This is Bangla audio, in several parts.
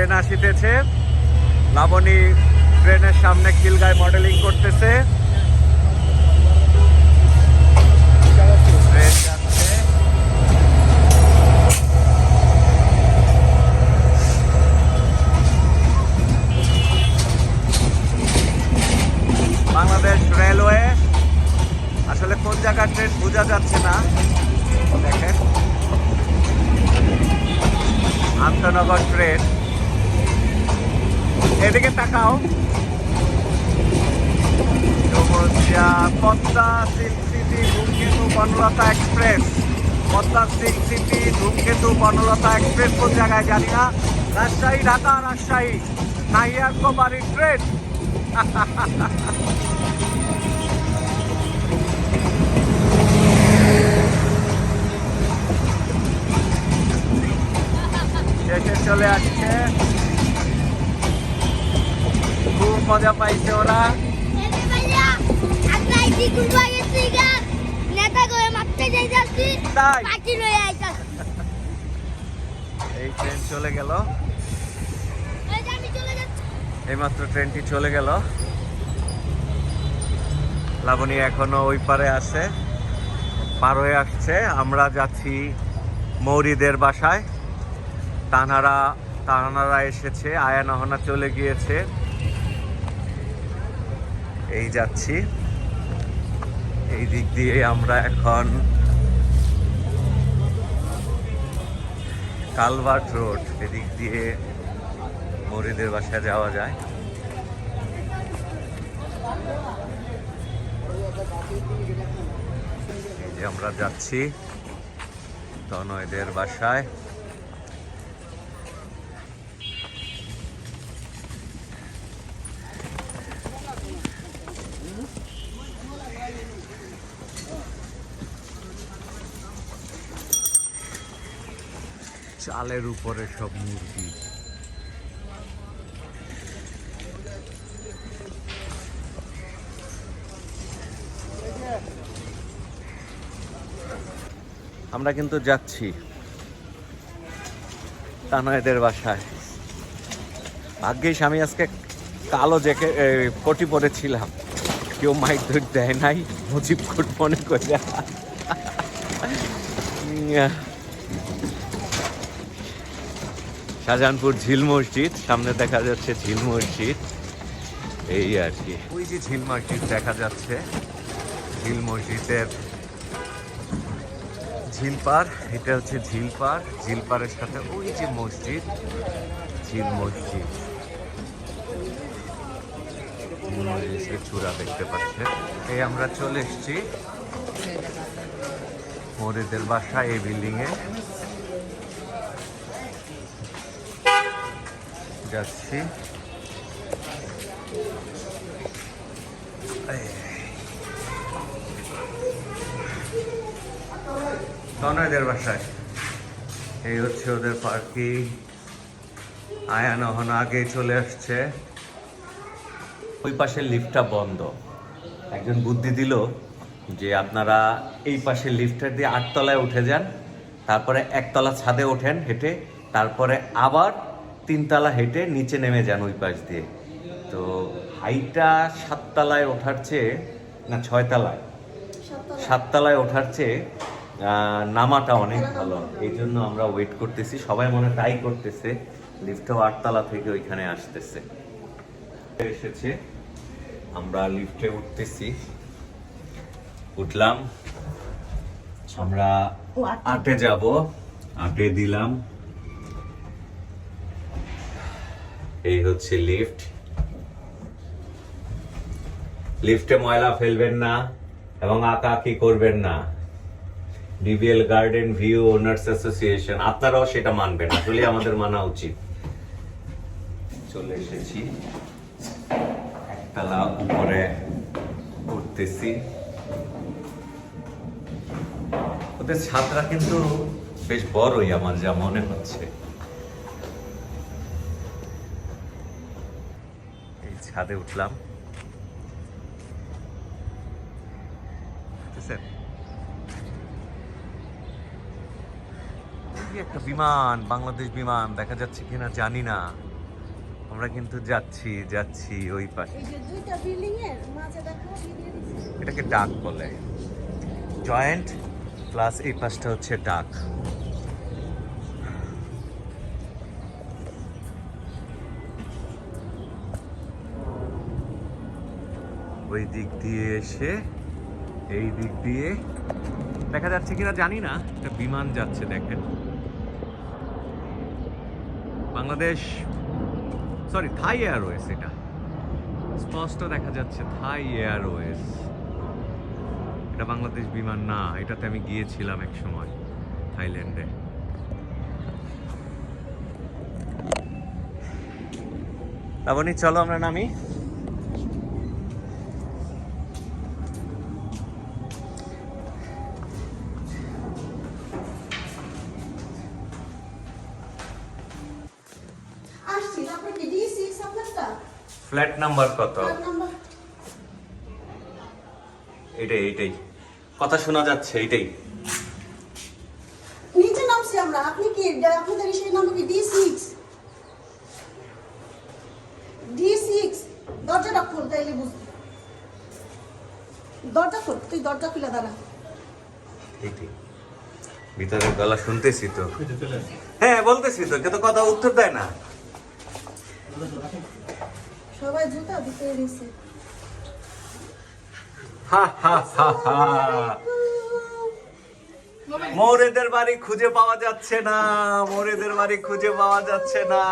ট্রেন আসিতেছে। লাবণী ট্রেনের সামনে খিলগায় মডেলিং করতেছে। বাংলাদেশ রেলওয়ে, আসলে কোন জায়গার ট্রেন বোঝা যাচ্ছে না। দেখেন। আন্তনগর ট্রেন। এদিকে তাকাও। Padma silk city Dhumketu Banalata express. Padma silk city Dhumketu Banalata express কোন জায়গায় জানি না। রাজশাহী, ঢাকা, রাজশাহী। নাহিয়ার কোমারি ট্রেন। শেষে চলে আসছে খুব মজা পাইছে ওরা। এই ট্রেন চলে গেল। এইমাত্র ট্রেনটি চলে গেল। লাবণী এখনও ওই পারে আছে পার হয়ে আসছে। আমরা যাচ্ছি মৌরিদের বাসায়। তানারা তানারা এসেছে আয়া নহনা চলে গিয়েছে। এই যাচ্ছি। এই দিক দিয়ে আমরা এখন কালভার্ট রোড, এদিক দিয়ে মরিদের বাসায় যাওয়া যায়। এই যে আমরা যাচ্ছি তনয়দের বাসায়। চালের উপরে সব মুরগি। আমরা কিন্তু যাচ্ছি তানয়েদের বাসায়। ভাগ্যিস আমি আজকে কালো জ্যাকে কোটি পরেছিলাম। কেউ মাইক ধর দেয় নাই, মুজিব কোট মনে করে। শাহজাহানপুর ঝিল মসজিদ, সামনে দেখা যাচ্ছে ঝিল মসজিদ। এই আর কি। ওই যে ঝিল মসজিদ দেখা যাচ্ছে। ঝিল মসজিদের ঝিল পার, এটা হচ্ছে ঝিল পার। ঝিল পারের সাথে ওই যে মসজিদ, ঝিল মসজিদ। মসজিদের চূড়া দেখতে পাচ্ছেন এই আমরা চলে এসছি। মরিদের বাসা এই বিল্ডিং যাচ্ছি। তনয়দের বাসায়। এই হচ্ছে ওদের পার্কিং। আয়ান হন আগে চলে আসছে। ওই পাশের লিফটটা বন্ধ। একজন বুদ্ধি দিল যে আপনারা এই পাশে লিফটের দিয়ে আটতলায় উঠে যান, তারপরে একতলা ছাদে ওঠেন হেঁটে, তারপরে আবার তিনতলা হেঁটে নিচে নেমে যান ওই পাশ দিয়ে। তো হাইটা সাততলায় ওঠার চেয়ে না ছয়তলায়। সাততলায়। ওঠার চেয়ে নামাটা অনেক ভালো। এই জন্য আমরা ওয়েট করতেছি। সবাই মনে তাই করতেছে। লিফটও আটতলা থেকে ওইখানে আসতেছে। এসেছে। আমরা লিফটে উঠতেছি। উঠলাম। আমরা আটে যাব। আটে দিলাম। এই হচ্ছে লিফট লিফটে ময়লা ফেলবেন না এবং আঁকাআঁকি করবেন না। DBL garden view owners association আপনারাও সেটা মানবেন আসলে আমাদের মানা উচিত। চলে এসেছি। একতলা উপরে উঠতেছি ওদের ছাদরা কিন্তু বেশ বড়ই আমার যা মনে হচ্ছে এই ছাদে উঠলাম। যে একটা বিমান বাংলাদেশ বিমান দেখা যাচ্ছে কিনা জানি না। আমরা কিন্তু যাচ্ছি যাচ্ছি ওই পাশে। এটাকে ডাক বলে। জয়েন্ট প্লাস এই পাশটা হচ্ছে ডাক। ওই দিক দিয়ে এসে, এই দিক দিয়ে। দেখা যাচ্ছে কিনা জানি না, একটা বিমান যাচ্ছে দেখেন। বাংলাদেশ সরি থাই এয়ারওয়েজ এটা। স্পষ্ট দেখা যাচ্ছে থাই এয়ারওয়েজ এটা বাংলাদেশ বিমান না, এটাতে আমি গিয়েছিলাম এক সময় থাইল্যান্ডে। লাবণী, চলো আমরা নামি। নাম্বার কত? এটাই এটাই। কথা শোনা যাচ্ছে এটাই। নিচে নামছি আমরা। আপনি কি আপনাদের সেই নাম্বার কি? ডি সিক্স ডি সিক্স দরজাটা খোল তাইলে বুঝবি দরজা খোল তুই দরজা খুলে দাঁড়া। এইটাই ভিতরের গলা শুনতেছি তো। হ্যাঁ বলতেছি তো কিন্তু কথা উত্তর দেয় না। সবাই জুতা দিতে দিছে মোরেদের বাড়ি খুঁজে পাওয়া যাচ্ছে না মোরেদের বাড়ি খুঁজে পাওয়া যাচ্ছে না।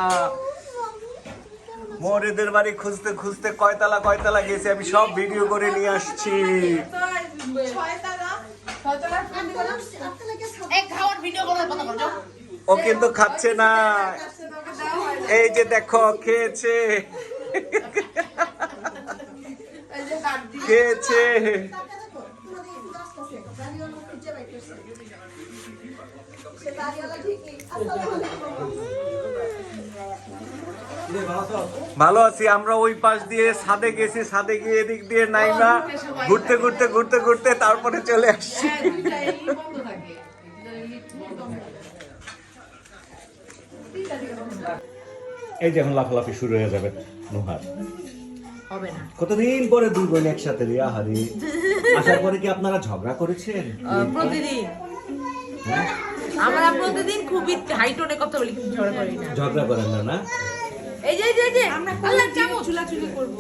মোরেদের বাড়ি খুঁজতে খুঁজতে কয়তলা কয়তলা গেছে আমি সব ভিডিও করে নিয়ে আসছি। ও কিন্তু খাচ্ছে না। এই যে দেখো খেয়েছে। খেয়েছে। ভালো আছি, আমরা ওই পাশ দিয়ে সাদে গেছি সাদে গিয়ে এদিক দিয়ে নাই না ঘুরতে ঘুরতে ঘুরতে ঘুরতে তারপরে চলে আসছি। এই যে এখন লাফালাফি শুরু হয়ে যাবে। নুহার হবে না। কতদিন পরে দুই বোন একসাথে রে আহারি। আসার পরে কি আপনারা ঝগড়া করেছেন? প্রতিদিন। আমরা প্রতিদিন খুবই হাইটোনে কথা বলি কিন্তু ঝগড়া করি না। ঝগড়া করেন না না? এই যে এই যে, এই আল্লাহ কেমন? চুলাচুলি করব।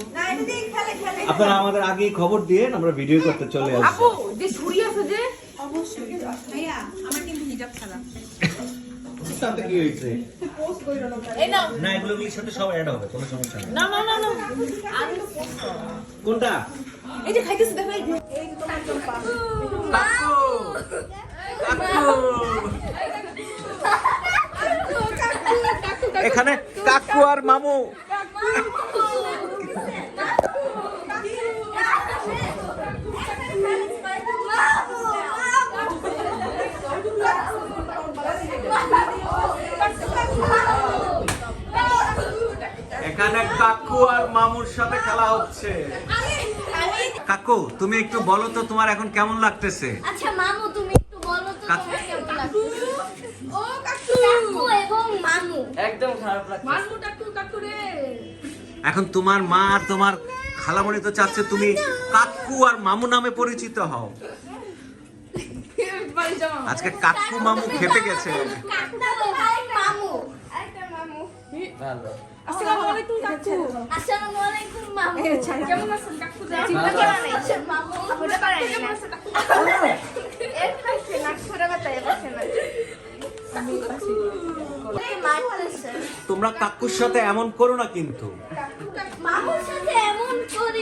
আপনারা আমাদের আগেই খবর দিয়ে আমরা ভিডিও করতে চলে আসব আপু যে ছুরি আছে যে? তাতে কি হয়েছে? না। এগুলো সাথে সব অ্যাড হবে কোনো সমস্যা নেই। না না না না। আমি কোনটা? এই যে খাইতেছি দেখো এই যে। কাকু! কাকু! এখানে কাকু আর মামু। এখানে কাকু আর মামুর সাথে খেলা হচ্ছে কাকু তুমি একটু বলো তো তোমার এখন কেমন লাগতেছে আচ্ছা মামু তুমি একটু বলো তো কাকু। তোমার কেমন লাগছে ও কাকু কাকু এবং মামু মানমু টাকু টাকু রে এখন তোমার মা আর তোমার খালামণি তো চাচ্ছে তুমি কাকু আর মামু নামে পরিচিত হও আজকে কাকু মামু খেপে গেছে কাকু এবং মামু আরেকটা মামু আসসালামু আলাইকুম কাকু আসসালামু আলাইকুম মামু কেমন আছেন কাকু চিন্তা করা নেই আচ্ছা, মামু হতে পারে না এর কাছে নাক ছড়া বাতায় বসে না এই মারতেছে তোমরা কাকুর সাথে এমন করো না কিন্তু মামুর সাথে এমন করি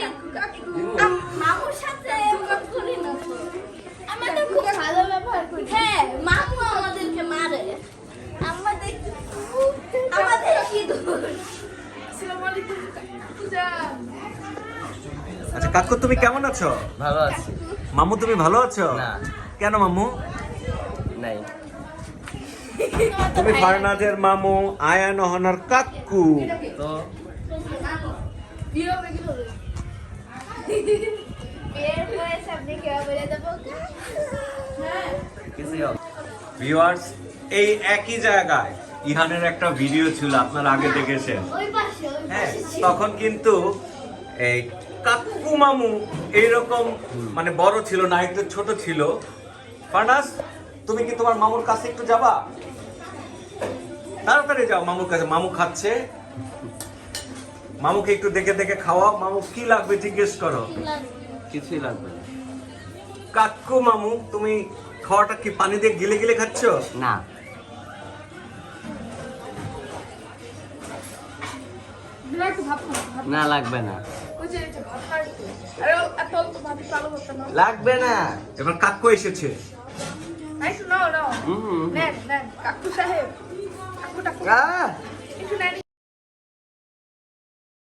আম- মামুর সাথে এমন করি না আমাদের খুব ভালো ব্যবহার করি হ্যাঁ মামু আমাদেরকে মারে আমাদের আমাদের কি দোষ আসসালামু আলাইকুম কাকু যান আচ্ছা কাকু তুমি কেমন আছো? ভালো আছি। মামু তুমি ভালো আছো? না। কেন মামু? নাই। তুমি ফারনাজের মামু আয়ান অহনার কাকু। তো? ভিউয়ার্স এই একই জায়গায় ইহানের একটা ভিডিও ছিল আপনারা আগে দেখেছেন। হ্যাঁ তখন কিন্তু এই কাকু মামু এইরকম মানে বড় ছিল না একটু ছোট ছিল। ফার্নাস তুমি কি তোমার মামুর কাছে একটু যাবা? তাড়াতাড়ি যাও মামুর কাছে মামু খাচ্ছে। মামুকে একটু দেখে দেখে খাওয়া মামু কি লাগবে জিজ্ঞেস করো। কিছুই লাগবে না। কাকু মামু তুমি খাওয়াটা কি পানি দিয়ে গিলে গিলে খাচ্ছ? না। না লাগবে না। লাগবে না এবার কাকু এসেছে। কাকু সাহেব। কাকু, নেন।